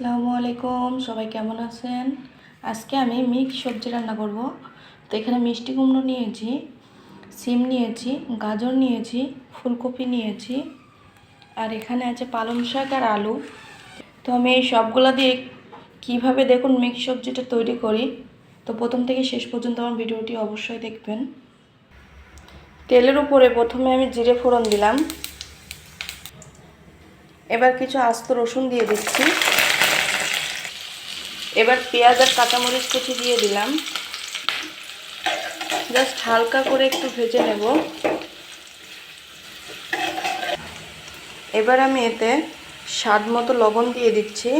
আসসালামু আলাইকুম, সবাই কেমন আছেন? আজকে আমি মিক্স সবজি রান্না করব। তো এখানে মিষ্টি কুমড়ো নিয়েছি, সিম নিয়েছি, গাজর নিয়েছি, ফুলকপি নিয়েছি, আর এখানে আছে পালং শাক আর আলু। তো আমি এই সবগুলো দিয়ে কীভাবে দেখুন মিক্স সবজিটা তৈরি করি, তো প্রথম থেকে শেষ পর্যন্ত আমার ভিডিওটি অবশ্যই দেখবেন। তেলের উপরে প্রথমে আমি জিরে ফোড়ন দিলাম। এবার কিছু আস্ত রসুন দিয়ে দিচ্ছি। এবার পেঁয়াজ আর কাঁচামরিচ কুচি দিয়ে দিলাম। জাস্ট হালকা করে একটু ভেজে নেব। এবার আমি এতে স্বাদ মতো লবণ দিয়ে দিচ্ছি।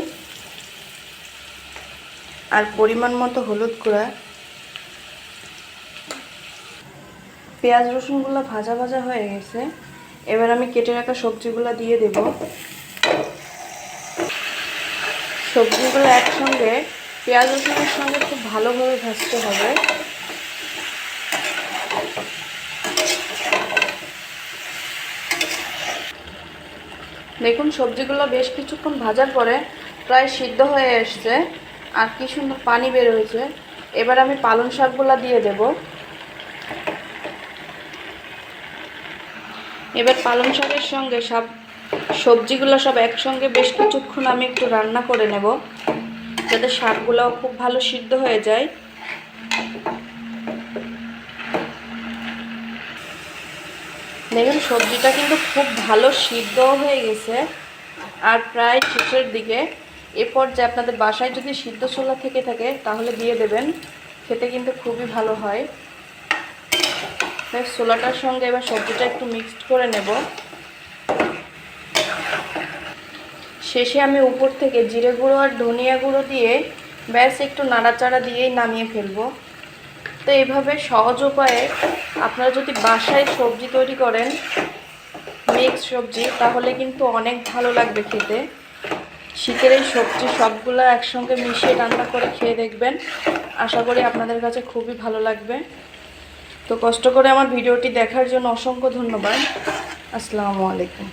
আর পরিমাণ মতো হলুদ গুঁড়া। পেঁয়াজ রসুনগুলো ভাজা ভাজা হয়ে গেছে। এবার আমি কেটে রাখা সবজিগুলো দিয়ে দেব। সবজিগুলো একসঙ্গে, পেঁয়াজ রসুনের সঙ্গে খুব ভালোভাবে ভাজতে হবে। দেখুন, সবজিগুলো বেশ কিছুক্ষণ ভাজার পরে প্রায় সিদ্ধ হয়ে এসছে। আর কি সুন্দর পানি বের হয়েছে। এবার আমি পালং শাকগুলো দিয়ে দেব। এবার পালং শাকের সঙ্গে সব সবজিগুলো সব একসঙ্গে বেশ কিছুক্ষণ আমি একটু রান্না করে নেব, যাতে শাকগুলোও খুব ভালো সিদ্ধ হয়ে যায়। দেখুন, সবজিটা কিন্তু খুব ভালো সিদ্ধ হয়ে গেছে। আর প্রায় শেষের দিকে এরপর যে আপনাদের বাসায় যদি সিদ্ধ ছোলা থেকে থাকে, তাহলে দিয়ে দেবেন। খেতে কিন্তু খুবই ভালো হয়। ছোলাটার সঙ্গে এবার সবজিটা একটু মিক্সড করে নেব। শেষে আমি উপর থেকে জিরে গুঁড়ো আর ধনিয়া গুঁড়ো দিয়ে ব্যাস একটু নাড়াচাড়া দিয়েই নামিয়ে ফেলব। তো এইভাবে সহজ উপায়ে আপনারা যদি বাসায় সবজি তৈরি করেন, মিক্স সবজি, তাহলে কিন্তু অনেক ভালো লাগবে খেতে। শীতের এই সবজি সবগুলো একসঙ্গে মিশিয়ে রান্না করে খেয়ে দেখবেন। আশা করি আপনাদের কাছে খুবই ভালো লাগবে। তো কষ্ট করে আমার ভিডিওটি দেখার জন্য অসংখ্য ধন্যবাদ। আসসালামু আলাইকুম।